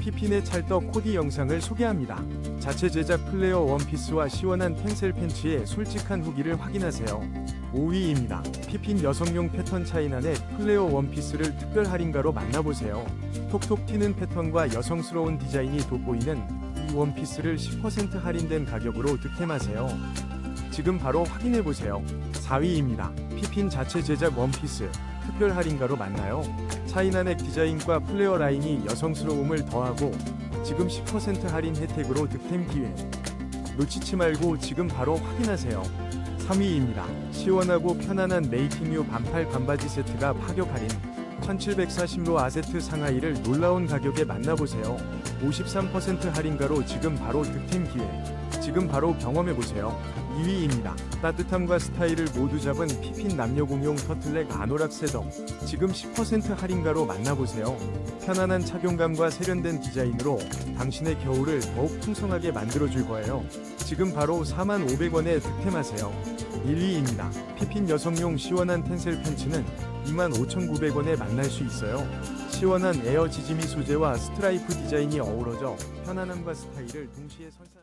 피핀의 찰떡 코디 영상을 소개합니다. 자체 제작 플레어 원피스와 시원한 텐셀 팬츠의 솔직한 후기를 확인하세요. 5위입니다. 피핀 여성용 패턴 차이난의 플레어 원피스를 특별 할인가로 만나보세요. 톡톡 튀는 패턴과 여성스러운 디자인이 돋보이는 이 원피스를 10% 할인된 가격으로 득템하세요. 지금 바로 확인해보세요. 4위입니다. 피핀 자체 제작 원피스 특별 할인가로 만나요. 차이나넥 디자인과 플레어 라인이 여성스러움을 더하고 지금 10% 할인 혜택으로 득템 기회. 놓치지 말고 지금 바로 확인하세요. 3위입니다. 시원하고 편안한 메이킹유 반팔 반바지 세트가 파격 할인. 1740로 아세트 상하이를 놀라운 가격에 만나보세요. 53% 할인가로 지금 바로 득템 기회. 지금 바로 경험해보세요. 2위입니다. 따뜻함과 스타일을 모두 잡은 피핀 남녀 공용 터틀넥 아노락 세덕. 지금 10% 할인가로 만나보세요. 편안한 착용감과 세련된 디자인으로 당신의 겨울을 더욱 풍성하게 만들어줄 거예요. 지금 바로 4,500원에 득템하세요. 1위입니다. 피핀 여성용 시원한 텐셀 팬츠는 25,900원에 만날 수 있어요. 시원한 에어 지지미 소재와 스트라이프 디자인이 어우러져 편안함과 스타일을 동시에 선사